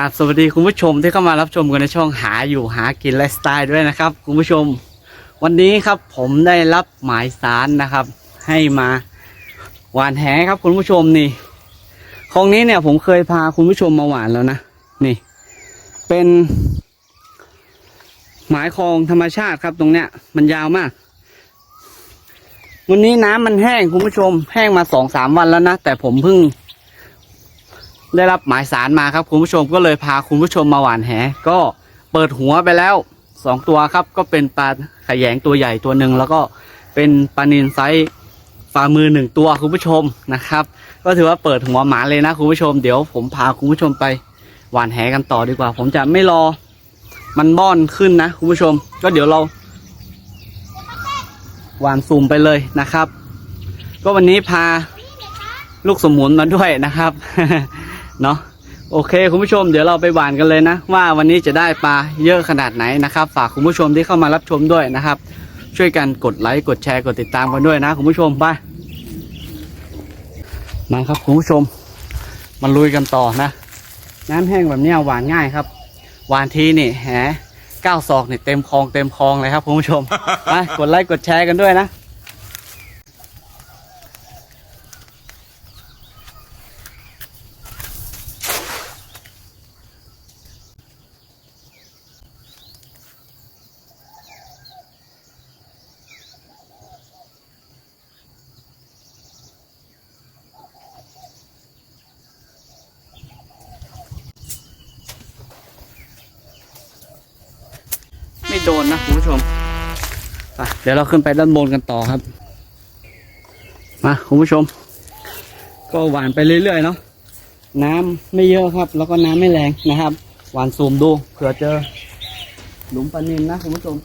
ราบสวัสดีคุณผู้ชมที่เข้ามารับชมกันในช่องหาอยู่หากินไลฟ์สไตล์ด้วยนะครับคุณผู้ชม วันนี้ครับผมได้รับหมายสารนะครับ ให้มาหวานแหครับคุณผู้ชมนี่คลองนี้เนี่ยผมเคยพาคุณผู้ชมมาหวานแล้วนะนี่ เป็น หมายคลองธรรมชาติครับตรงเนี้ย มันยาวมาก วันนี้น้ำมันแห้งคุณผู้ชม แห้งมาสองสามวันแล้วนะแต่ผมเพิ่ง ได้รับหมายสารมาครับคุณผู้ชมก็เลยพาคุณผู้ชมมาหวานแห ก็เปิดหัวไปแล้วสองตัวครับ ก็เป็นปลาขยงตัวใหญ่ตัวหนึ่งแล้วก็เป็นปลานินไซส์ฝ่ามือหนึ่งตัวคุณผู้ชมนะครับ ก็ถือว่าเปิดหัวหมาเลยนะคุณผู้ชมเดี๋ยวผมพาคุณผู้ชมไปหวานแหกันต่อดีกว่า ผมจะไม่รอมันบ้อนขึ้นนะคุณผู้ชม ก็เดี๋ยวเราหวานซูมไปเลยนะครับ ก็วันนี้พาลูกสมุนมาด้วยนะครับ เนาะโอเค คุณผู้ชมเดี๋ยวเราไปหวานกันเลยนะ ว่าวันนี้จะได้ปลาเยอะขนาดไหนนะครับ ฝากคุณผู้ชมที่เข้ามารับชมด้วยนะครับ ช่วยกันกดไลค์กดแชร์กดติดตามกันด้วยนะคุณผู้ชมไปมาครับคุณผู้ชมมาลุยกันต่อนะ น้ำแห้งแบบนี้หวานง่ายครับ หวานทีนี่แหเก้าวศอกนี่เต็มคลองเต็มคลองเลยครับคุณผู้ชมไปกดไลค์กดแชร์กันด้วยนะ ไม่โดนนะคุณผู้ชมไปเดี๋ยวเราขึ้นไปด้านบนกันต่อครับ มาคุณผู้ชม ก็หวานไปเรื่อยๆเนาะน้ำไม่เยอะครับ แล้วก็น้ำไม่แรงนะครับ หวานซูมดูเผื่อเจอหลุมปลานินนะคุณผู้ชม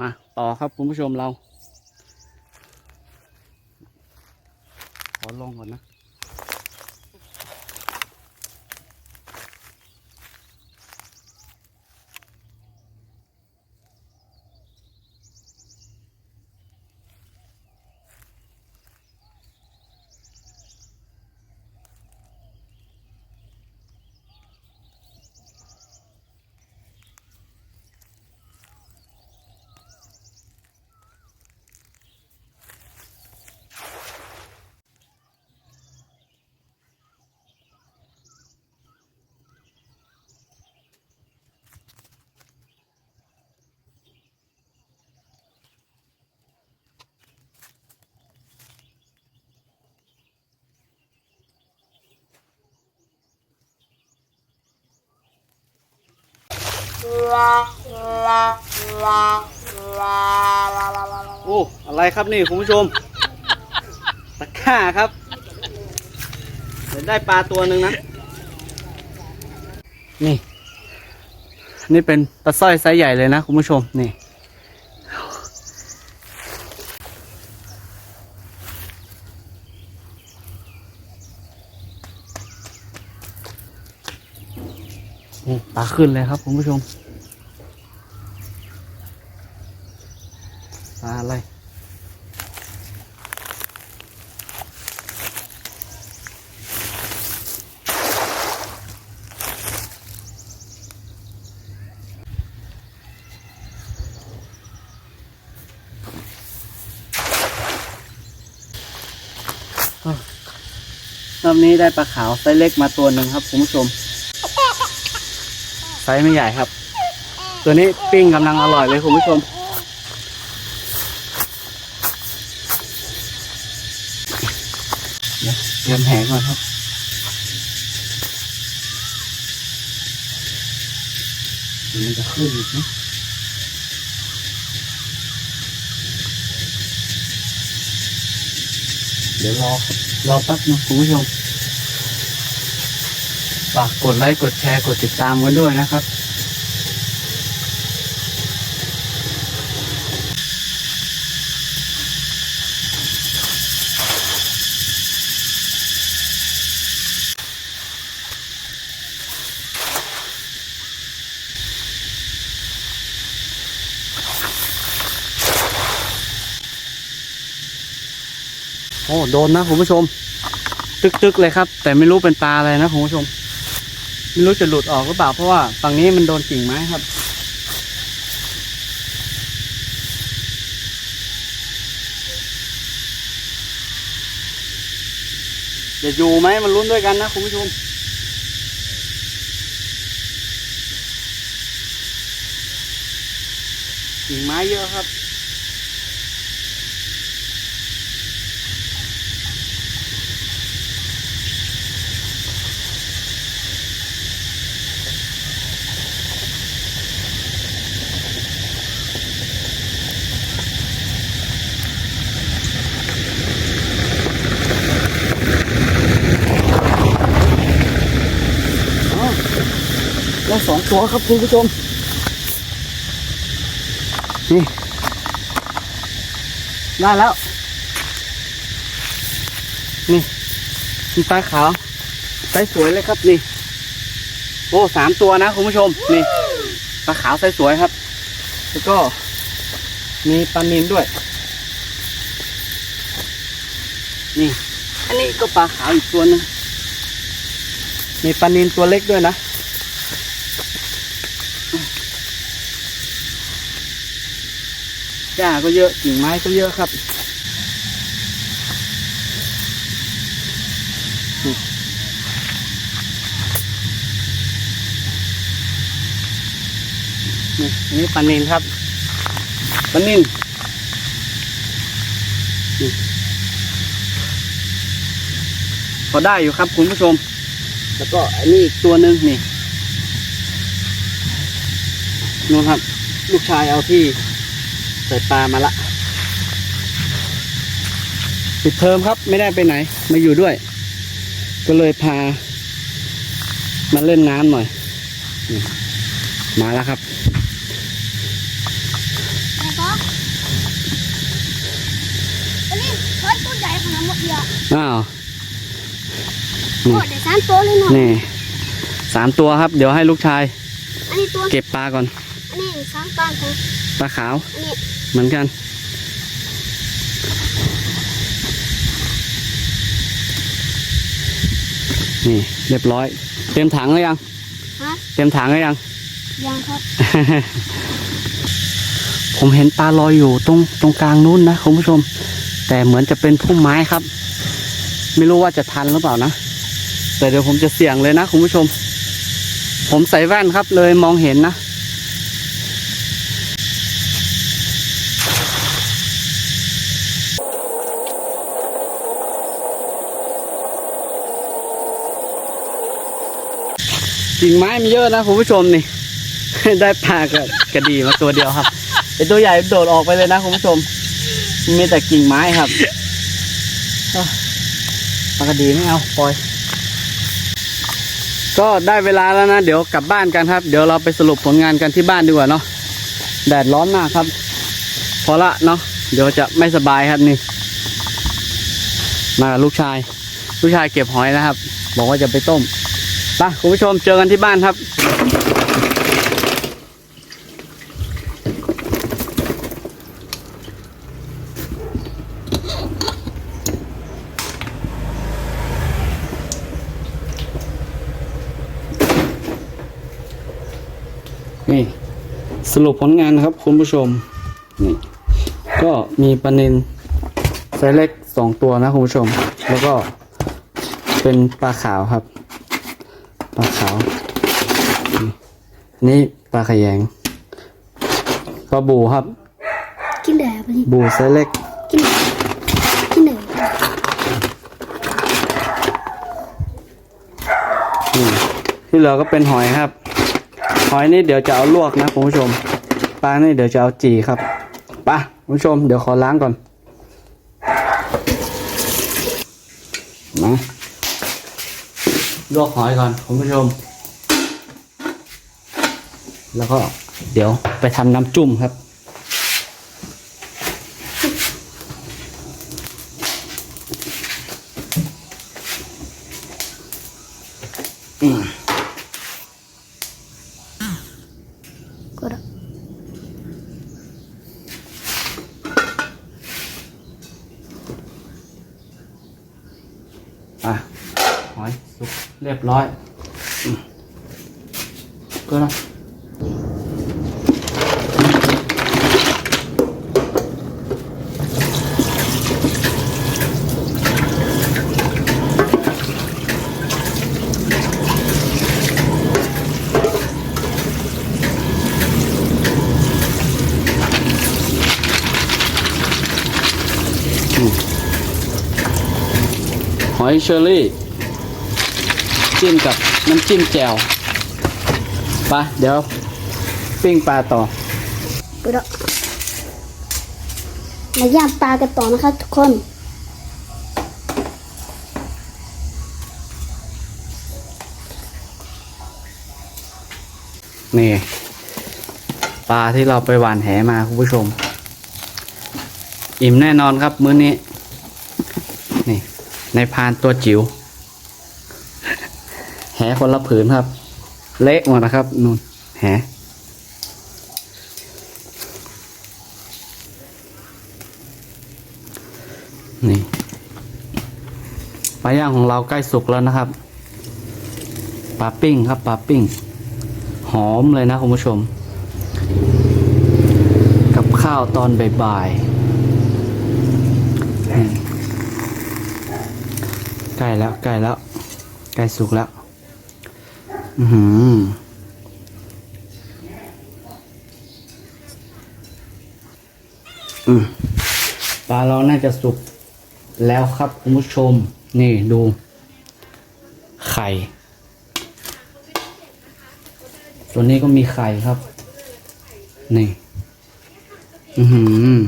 มาต่อครับคุณผู้ชมเรา ขอลงก่อนนะ โอ้อะไรครับนี่คุณผู้ชม ตะก้าครับเดี๋ยวได้ปลาตัวหนึ่งนะ นี่ นี่เป็นปลาสร้อยไซส์ใหญ่เลยนะคุณผู้ชมนี่ อืม ปลา ขึ้นเลยครับคุณผู้ชมปลาอะไรรอบนี้ได้ปลาขาวไซส์เล็กมาตัวหนึ่งครับคุณผู้ชม ไซส์ไม่ใหญ่ครับ ตัวนี้ปิ้งกำลังอร่อยเลยคุณผู้ชม เตรียมแหงก่อนครับมันจะขึ้นอีกนะเดี๋ยวรอครับรอแป๊บนึงคุณผู้ชม ฝากกดไลค์กดแชร์กดติดตามกันด้วยนะครับ โอ้โดนนะคุณผู้ชม ตึกๆเลยครับ แต่ไม่รู้เป็นปลาอะไรนะคุณผู้ชม ไม่รู้จะหลุดออกหรือเปล่าเพราะว่าฝั่งนี้มันโดนกิ่งไม้ครับ จะอยู่ไหมมันลุ้นด้วยกันนะคุณผู้ชมกิ่งไม้เยอะครับ หัวครับคุณผู้ชม นี่ ได้แล้ว นี่มีปลาขาวไซส์สวยเลยครับนี่ โอ้สามตัวนะคุณผู้ชม นี่ปลาขาวไซส์สวยครับ แล้วก็มีปลานินด้วย นี่ อันนี้ก็ปลาขาวอีกตัวหนึงมีปลานินตัวเล็กด้วยนะ หญ้าก็เยอะกิ่งไม้ก็เยอะครับนี่อันนี้ปลานินครับปลานินพอได้อยู่ครับคุณผู้ชม แล้วก็อันนี้อีกตัวหนึ่งนี่นู่นครับ ลูกชายเอาที่ ใส่ปลามาละ ปิดเทอมครับไม่ได้ไปไหน มาอยู่ด้วย ก็เลยพา มาเล่นน้ำหน่อยนี่มาแล้วครับไอ้ป๊อกอันนี้เฮ้ยตัวใหญ่ขนาดหมดเดียวอ้าวโอ้เดี๋ยวสามตัวเลยเนาะนี่สามตัวครับ เดี๋ยวให้ลูกชาย อันนี้ตัว เก็บปลาก่อน อันนี้สามตัวของปลาขาว อันนี้เหมือนกัน นี่เรียบร้อย เต็มถังหรือยัง ฮะเต็มถังหรือยัง ยังครับผมเห็นปลาลอยอยู่ตรงตรงกลางนู้นนะคุณผู้ชม แต่เหมือนจะเป็นพุ่มไม้ครับ ไม่รู้ว่าจะทันหรือเปล่านะ แต่เดี๋ยวผมจะเสี่ยงเลยนะคุณผู้ชม ผมใส่แว่นครับเลยมองเห็นนะ กิ่งไม้มีเยอะนะคุณผู้ชมนี่ ได้ปลากระกระดีมาตัวเดียวครับไอตัวใหญ่โดดออกไปเลยนะคุณผู้ชม มีแต่กิ่งไม้ครับปลากระดีไม่เอาปล่อย ก็ได้เวลาแล้วนะ เดี๋ยวกลับบ้านกันครับ เดี๋ยวเราไปสรุปผลงานกันที่บ้านดีกว่าเนาะแดดร้อนมากครับ พอละเนาะเดี๋ยวจะไม่สบายครับนี่ มากับลูกชาย ลูกชายเก็บหอยนะครับ บอกว่าจะไปต้ม ไปคุณผู้ชมเจอกันที่บ้านครับนี่สรุปผลงานครับคุณผู้ชมนี่ก็มีปลาเนนไซเล็กสองตัวนะคุณผู้ชม แล้วก็เป็นปลาขาวครับ ปลาขาว นี่ปลาขยงปลาบูครับ กินแดดไปดิบูไซส์เล็ก กินแดดกินแดดอืมที่เหลือก็เป็นหอยครับ หอยนี่เดี๋ยวจะเอาลวกนะคุณผู้ชม ปลานี่เดี๋ยวจะเอาจีครับไปะคุณผู้ชมเดี๋ยวขอล้างก่อน มา ลวกหอยก่อนคุณผู้ชม แล้วก็เดี๋ยวไปทำน้ำจุ่มครับก็ได้อะ หอยสุกเรียบร้อยก็นะหอยเชอรี่ จิ้มกับน้ำจิ้มแจ่วไปเดี๋ยวปิ้งปลาต่อก็ได้มาย่างปลากันต่อนะคะทุกคนนี่ปลาที่เราไปหว่านแหมาคุณผู้ชม อิ่มแน่นอนครับมื้อนี้ นี่ ในพานตัวจิ๋วแห คนละผืนครับ เละหมดนะครับนู่นแหนี่ปลาย่างของเราใกล้สุกแล้วนะครับปลาปิ้งครับปลาปิ้ง หอมเลยนะคุณผู้ชม กับข้าวตอนบ่ายๆใกล้แล้วใกล้แล้วใกล้สุกแล้ว อืมปลาเราน่าจะสุกแล้วครับคุณผู้ชม นี่ดู ไข่ ตัวนี้ก็มีไข่ครับ นี่ อือหือ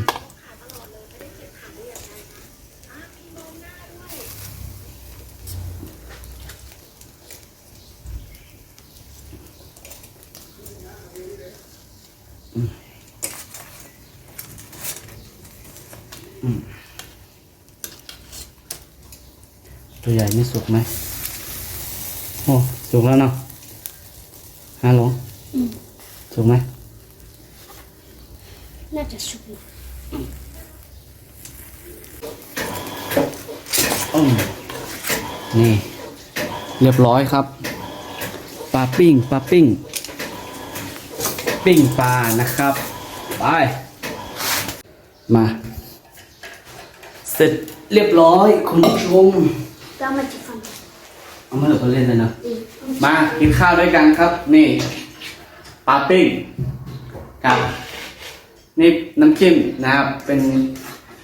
ไม่สุกไหมโอ้สุกแล้วเนาะฮัลโหลอืมสุกไหมน่าจะสุกอยู่อืมนี่ เรียบร้อยครับปลาปิ้งปลาปิ้ง ปิ้งปลานะครับ ไป มา เสร็จเรียบร้อยคุณผู้ชม แล้วมันจะฟันเอามาเหลือเขาเล่นเลยนะอีกมากินข้าวด้วยกันครับ นี่ปลาปิ้งกับนี่น้ำจิ้มนะครับ เป็น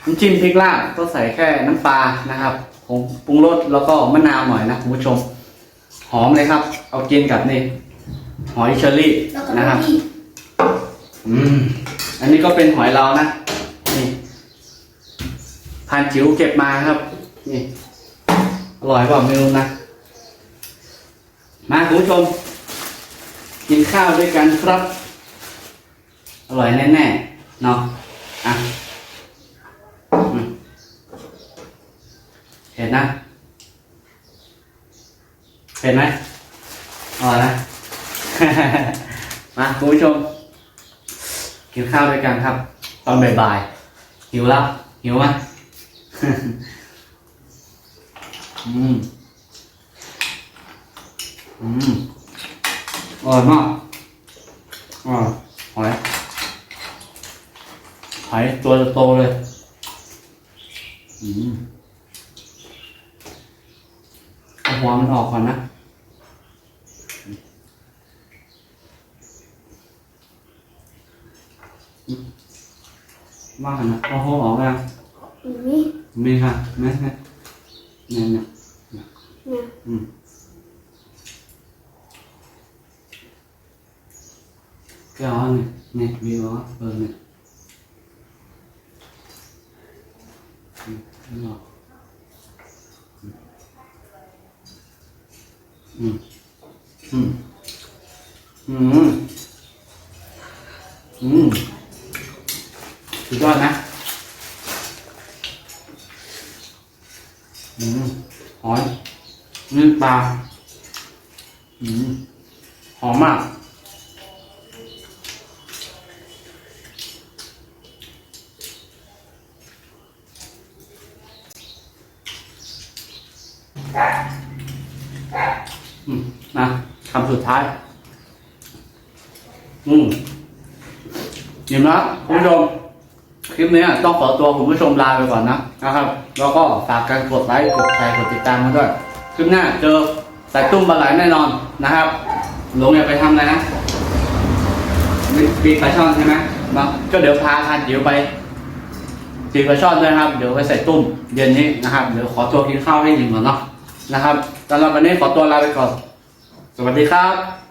น้ำจิ้มพริกลาบก็ใส่แค่น้ำปลานะครับผงปรุงรสแล้วก็มะนาวหน่อยนะคุณผู้ชม หอมเลยครับ เอากินกับนี่หอยเชอรี่แล้วก็นะครับที่อืม อันนี้ก็เป็นหอยเรานะ นี่พันจิ๋วเก็บมาครับ นี่ อร่อยเปล่าไม่รู้นะ มาคุณผู้ชม กินข้าวด้วยกันครับ อร่อยแน่ๆเนาะอะเห็นนะเห็นไหมอร่อยนะมาคุณผู้ชม กินข้าวด้วยกันครับ ตอนบ่ายๆหิวแล้วหิวไหม อืม อืมอร่อยมากอร่อยหอยอยตัวโตๆเลย อืมเอาหัวมันออกก่อนนะว่ากันนะเอาหัวออกยังนี่มีค่ะแม่แม่เนี่ย เนี่ยเนี่ยอืมแก้วเนี่ยเนี่ยมีวะเออเนี่ยอืมไม่ออกอืมอืมอืมอืมสุดยอดนะ อืมหอยนี่ปลา อืมหอมมาก อืมนะคำสุดท้าย อืมยิ้มแล้วคุณผู้ชมคลิปนี้ต้องขอตัวคุณผู้ชมลาไปก่อนนะนะครับ แล้วก็ฝากกันกดไลค์กดแชร์กดติดตามมาด้วยคลิปหน้าเจอใสายตุ้มปลาไหลแน่นอนนะครับหลงอย่าไปทำอะไรนะมีปีปลาช่อนใช่ไหมเนาะก็เดี๋ยวพาคันเดี๋ยวไปปีกปลาช่อนด้วยครับ เดี๋ยวไปใส่ตุ้มเย็นนี้นะครับเดี๋ยวขอตัวกินข้าวให้หนึ่งก่อนเนาะนะครับสำหรับวันนี้ขอตัวลาไปก่อน สวัสดีครับ